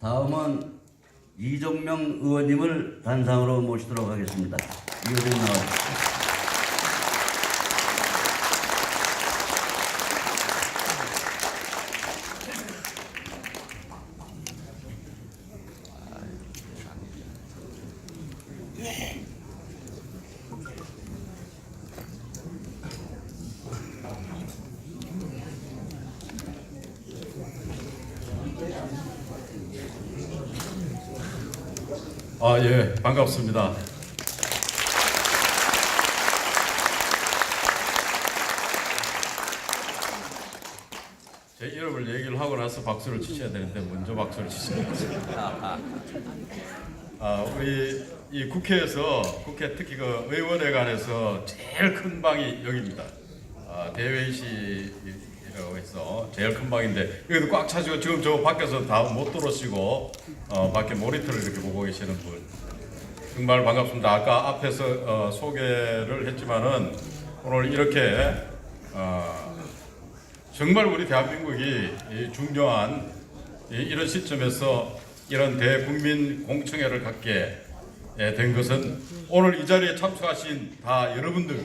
다음은 이종명 의원님을 단상으로 모시도록 하겠습니다. 이 의원님 나와주십시오. 아, 예, 반갑습니다. 제 이름을 얘기를 하고 나서 박수를 치셔야 되는데 먼저 박수를 치시네요. 아, 우리 이 국회에서 국회 특히 그 의원회관에서 제일 큰 방이 여기입니다. 아, 대회의 실이라고 해서 제일 큰 방인데 여기도 꽉 차시고 지금 저 밖에서 다 못 들어오시고 어, 밖에 모니터를 이렇게 보고 계시는 분 정말 반갑습니다. 아까 앞에서 어, 소개를 했지만은 오늘 이렇게 어, 정말 우리 대한민국이 이 중요한 이- 이런 시점에서 이런 대국민 공청회를 갖게 예, 된 것은 오늘 이 자리에 참석하신 다 여러분들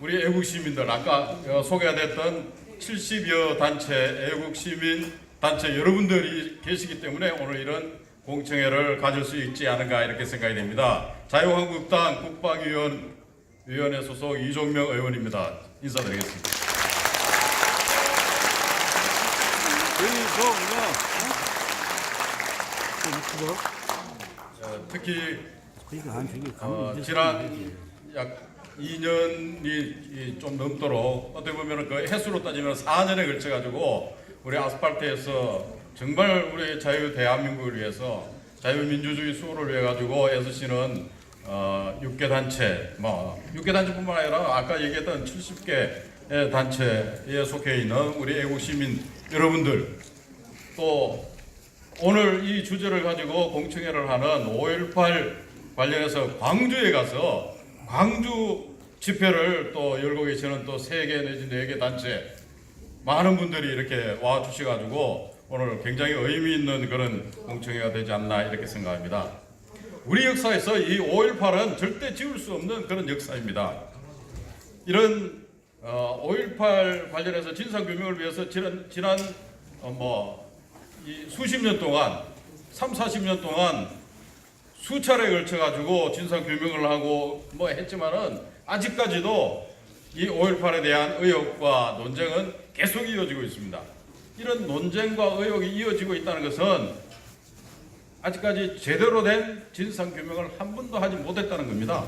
우리 애국 시민들 아까 어, 소개가 됐던 70여 단체 애국 시민 단체 여러분들이 계시기 때문에 오늘 이런 공청회를 가질 수 있지 않은가 이렇게 생각이 됩니다. 자유한국당 국방위원 위원회 소속 이종명 의원입니다. 인사드리겠습니다. 어, 특히 어, 지난 약 2년이 좀 넘도록 어떻게 보면 그 횟수로 따지면 4년에 걸쳐 가지고 우리 아스팔트에서 정말 우리 자유 대한민국을 위해서 자유민주주의 수호를 위해 가지고 애쓰시는 어, 6개 단체 뭐 6개 단체뿐만 아니라 아까 얘기했던 70개 단체에 속해 있는 우리 애국 시민 여러분들 또 오늘 이 주제를 가지고 공청회를 하는 5.18 관련해서 광주에 가서 광주 집회를 또 열고 계시는 또 세 개 내지 네 개 단체 많은 분들이 이렇게 와 주셔가지고 오늘 굉장히 의미 있는 그런 공청회가 되지 않나 이렇게 생각합니다. 우리 역사에서 이 5.18은 절대 지울 수 없는 그런 역사입니다. 이런 어, 5.18 관련해서 진상규명을 위해서 지난, 지난 어, 뭐, 이 수십 년 동안, 3, 40년 동안 수차례 걸쳐가지고 진상규명을 하고 뭐 했지만은 아직까지도 이 5.18에 대한 의혹과 논쟁은 계속 이어지고 있습니다. 이런 논쟁과 의혹이 이어지고 있다는 것은 아직까지 제대로 된 진상규명을 한 번도 하지 못했다는 겁니다.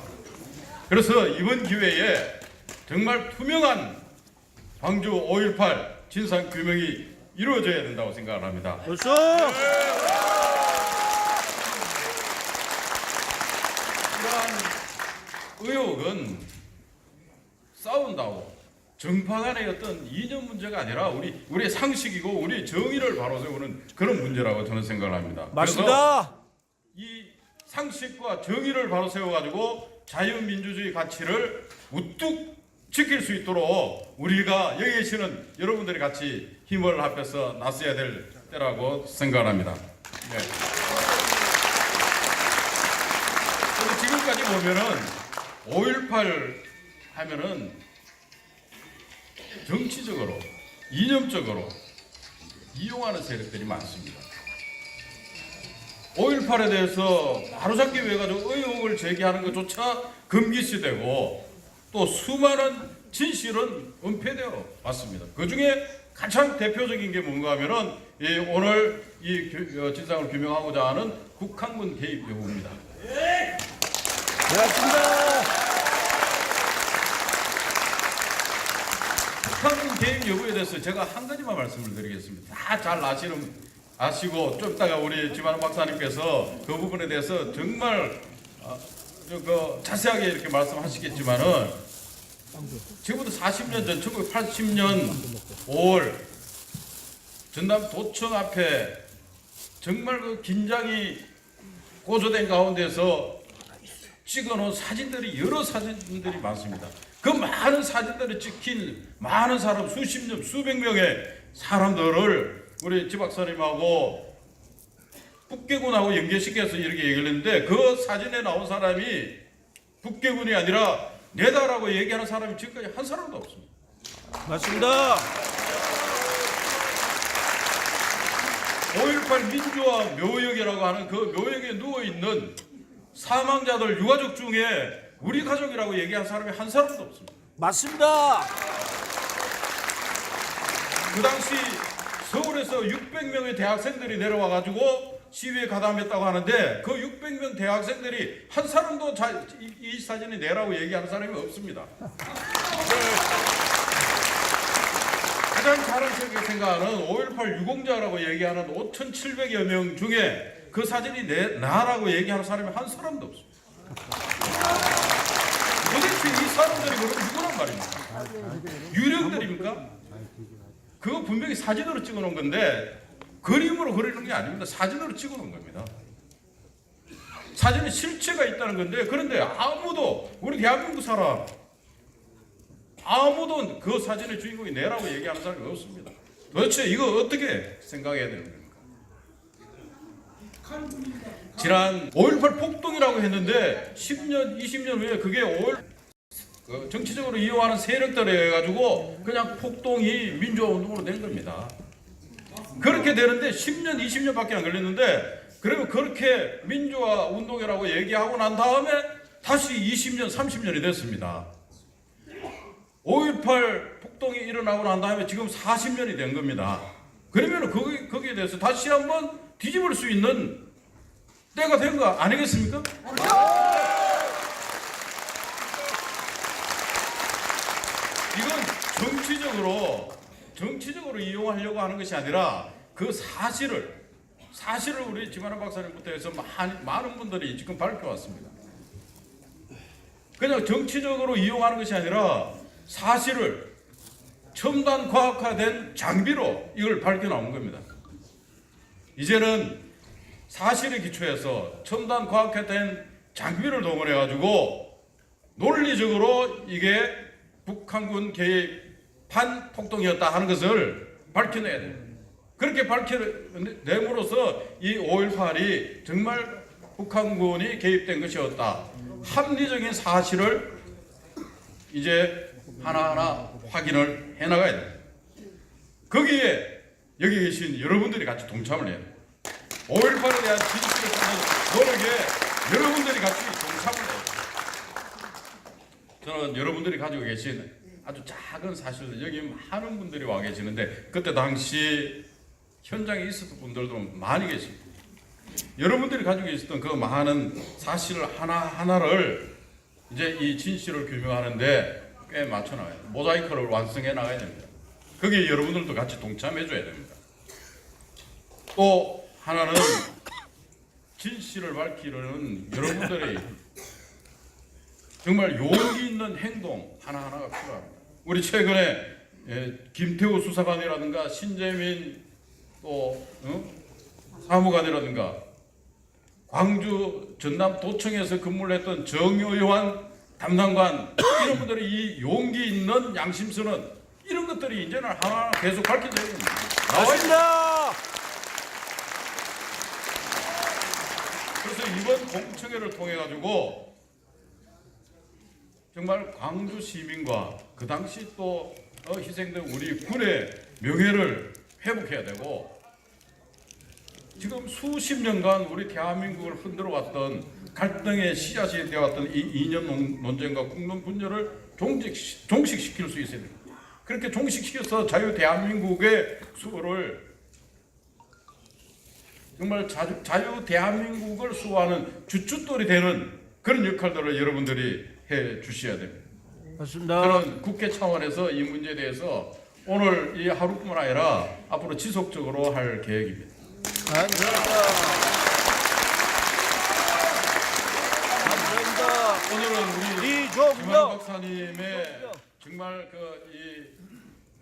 그래서 이번 기회에 정말 투명한 광주 5.18 진상규명이 이루어져야 된다고 생각을 합니다. 벌써 이러한 의혹은 싸운다고 정파 간의 어떤 이념 문제가 아니라 우리 우리의 상식이고 우리 정의를 바로 세우는 그런 문제라고 저는 생각을 합니다. 맞습니다. 이 상식과 정의를 바로 세워가지고 자유민주주의 가치를 우뚝 지킬 수 있도록 우리가 여기 계시는 여러분들이 같이 힘을 합해서 나서야 될 때라고 생각합니다. 네. 지금까지 보면은 5.18 하면은 정치적으로 이념적으로 이용하는 세력들이 많습니다. 5.18에 대해서 바로잡기 위해 가지고 의혹을 제기하는 것조차 금기시되고 또 수많은 진실은 은폐되어 왔습니다. 그 중에 가장 대표적인 게 뭔가 하면은 이 오늘 이 규- 어, 진상을 규명하고자 하는 국항문 개입 여부입니다. 맞습니다. 북한 개입 여부에 대해서 제가 한 가지만 말씀을 드리겠습니다. 다 잘 아시는 아시고 좀 이따가 우리 지만원 박사님께서 그 부분에 대해서 정말 어, 저, 그 자세하게 이렇게 말씀하시겠지만은 지금부터 40년 전 1980년 5월 전남 도청 앞에 정말 그 긴장이 고조된 가운데서 찍어놓은 사진들이 여러 사진들이 많습니다. 그 많은 사진들을 찍힌 많은 사람 수십 명 수백 명의 사람들을 우리 지 박사님하고 북괴군하고 연계시켜서 이렇게 얘기를 했는데 그 사진에 나온 사람이 북괴군이 아니라 내다라고 얘기하는 사람이 지금까지 한 사람도 없습니다. 맞습니다. 5.18 민주화 묘역이라고 하는 그 묘역에 누워있는 사망자들 유가족 중에 우리 가족이라고 얘기한 사람이 한 사람도 없습니다. 맞습니다. 그 당시 서울에서 600명의 대학생들이 내려와 가지고 시위에 가담했다고 하는데 그 600명 대학생들이 한 사람도 자, 이, 이 사진이 내라고 얘기하는 사람이 없습니다. 가장 자랑스럽게 생각하는 5.18 유공자라고 얘기하는 5,700여 명 중에 그 사진이 내, 나라고 얘기하는 사람이 한 사람도 없습니다. 도대체 이 사람들이 그럼 누구란 말입니까? 유령들입니까? 그거 분명히 사진으로 찍어 놓은 건데 그림으로 그리는 게 아닙니다. 사진으로 찍어 놓은 겁니다. 사진에 실체가 있다는 건데 그런데 아무도 우리 대한민국 사람 아무도 그 사진의 주인공이 내라고 얘기하는 사람이 없습니다. 도대체 이거 어떻게 생각해야 되는 겁니까? 지난 5.18 폭동이라고 했는데 10년, 20년 후에 그게 5.18 그 정치적으로 이용하는 세력들에 해가지고 그냥 폭동이 민주화 운동으로 된 겁니다. 그렇게 되는데 10년, 20년밖에 안 걸렸는데 그러면 그렇게 민주화 운동이라고 얘기하고 난 다음에 다시 20년, 30년이 됐습니다. 5.18 폭동이 일어나고 난 다음에 지금 40년이 된 겁니다. 그러면 거기, 거기에 대해서 다시 한번 뒤집을 수 있는 때가 된 거 아니겠습니까? 이건 정치적으로 정치적으로 이용하려고 하는 것이 아니라 그 사실을 사실을 우리 지만한 박사님부터 해서 많은, 많은 분들이 지금 밝혀왔습니다. 그냥 정치적으로 이용하는 것이 아니라 사실을 첨단 과학화된 장비로 이걸 밝혀 나온 겁니다. 이제는 사실에 기초해서 첨단 과학화된 장비를 동원해 가지고 논리적으로 이게 북한군 개입한 폭동이었다 하는 것을 밝혀내야 돼요. 그렇게 밝혀냄으로써 이 5.18이 정말 북한군이 개입된 것이었다. 합리적인 사실을 이제 하나하나 확인을 해나가야 됩니다. 거기에 여기 계신 여러분들이 같이 동참을 해야 돼요. 5.18에 대한 진실을 찾는 노력에 여러분들이 같이 동참을 해야 돼요. 저는 여러분들이 가지고 계신 아주 작은 사실들 여기 많은 분들이 와 계시는데 그때 당시 현장에 있었던 분들도 많이 계십니다. 여러분들이 가지고 계셨던 그 많은 사실 하나 하나를 이제 이 진실을 규명하는데 꽤 맞춰 나가야 돼요. 모자이크를 완성해 나가야 됩니다. 거기에 여러분들도 같이 동참해 줘야 됩니다. 또 하나는 진실을 밝히려는 여러분들의 정말 용기 있는 행동 하나하나가 필요합니다. 우리 최근에 예, 김태우 수사관이라든가 신재민 또 어? 사무관이라든가 광주 전남 도청에서 근무를 했던 정의환 담당관 이런 분들이 이 용기 있는 양심스러운 이런 것들이 이제는 하나하나 계속. 나와 있는 맞습니다. 그래서 이번 공청회를 통해 가지고 정말 광주 시민과 그 당시 또 어, 희생된 우리 군의 명예를 회복해야 되고 지금 수십 년간 우리 대한민국을 흔들어 왔던 갈등의 씨앗이 되어왔던 이 이념 논- 논쟁과 국론 분열을 종식, 종식시킬 수 있어야 됩니다. 그렇게 종식시켜서 자유 대한민국의 수호를 정말 자유, 자유 대한민국을 수호하는 주춧돌이 되는 그런 역할들을 여러분들이 해 주셔야 됩니다. 맞습니다. 그런 국회 차원에서 이 문제에 대해서 오늘 이 하루뿐만 아니라 앞으로 지속적으로 할 계획입니다. 감사합니다. 감사합니다. 오늘은 우리 이종명 박사님의 정말 그이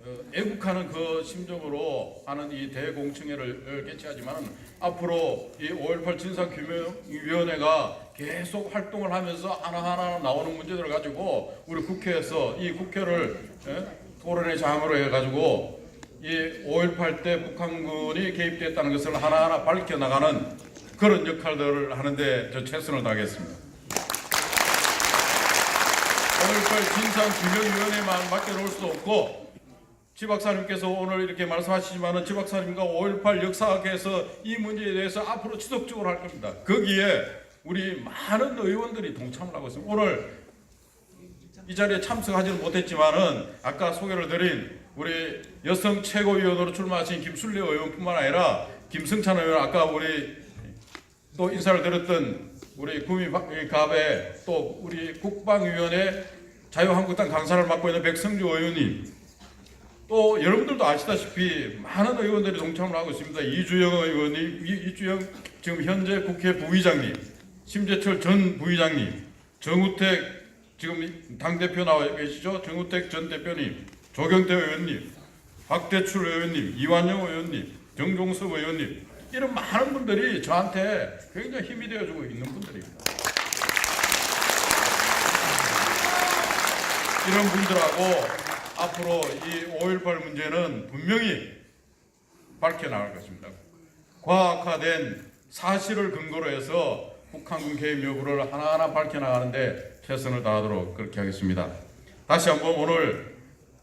어, 애국하는 그 심정으로 하는 이 대공청회를 개최하지만 앞으로 이 5.18 진상규명위원회가 계속 활동을 하면서 하나하나 나오는 문제들을 가지고 우리 국회에서 이 국회를 예? 토론의 장으로 해가지고 이 5.18 때 북한군이 개입됐다는 것을 하나하나 밝혀나가는 그런 역할들을 하는데 저 최선을 다하겠습니다. 5.18 진상규명위원회만 맡겨놓을 수 없고 지 박사님께서 오늘 이렇게 말씀하시지만은 지 박사님과 5.18 역사학에서 이 문제에 대해서 앞으로 지속적으로 할 겁니다. 거기에 우리 많은 의원들이 동참을 하고 있습니다. 오늘 이 자리에 참석하지는 못했지만은 아까 소개를 드린 우리 여성 최고위원으로 출마하신 김순례 의원뿐만 아니라 김승찬 의원 아까 우리 또 인사를 드렸던 우리 구미갑의 또 우리 국방위원회 자유한국당 강사를 맡고 있는 백성주 의원님 또 여러분들도 아시다시피 많은 의원들이 동참을 하고 있습니다. 이주영 의원님, 이, 이주영 지금 현재 국회 부의장님, 심재철 전 부의장님, 정우택 지금 당 대표 나와 계시죠? 정우택 전 대표님, 조경태 의원님, 박대출 의원님, 이완영 의원님, 정종석 의원님 이런 많은 분들이 저한테 굉장히 힘이 되어주고 있는 분들입니다. 이런 분들하고 앞으로 이 5.18 문제는 분명히 밝혀나갈 것입니다. 과학화된 사실을 근거로 해서 북한군 개입 여부를 하나하나 밝혀나가는데 최선을 다하도록 그렇게 하겠습니다. 다시 한번 오늘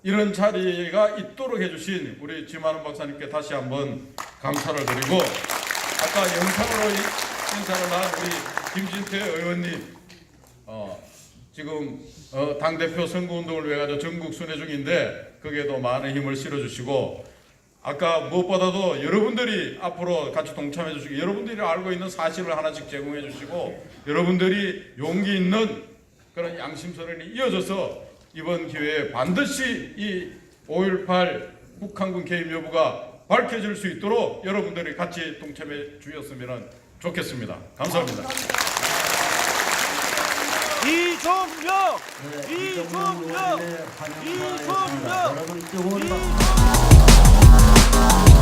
이런 자리가 있도록 해주신 우리 지만원 박사님께 다시 한번 감사를 드리고 아까 영상으로 이- 인사를 한 우리 김진태 의원님 어, 지금 어, 당 대표 선거 운동을 위해 가지고 전국 순회 중인데 거기에도 많은 힘을 실어주시고 아까 무엇보다도 여러분들이 앞으로 같이 동참해 주시고 여러분들이 알고 있는 사실을 하나씩 제공해 주시고 여러분들이 용기 있는 그런 양심선언이 이어져서 이번 기회에 반드시 이 5.18 북한군 개입 여부가 밝혀질 수 있도록 여러분들이 같이 동참해 주셨으면 좋겠습니다. 감사합니다. 이종명 네. 이종명 여러분 뜨거운 박수 이종명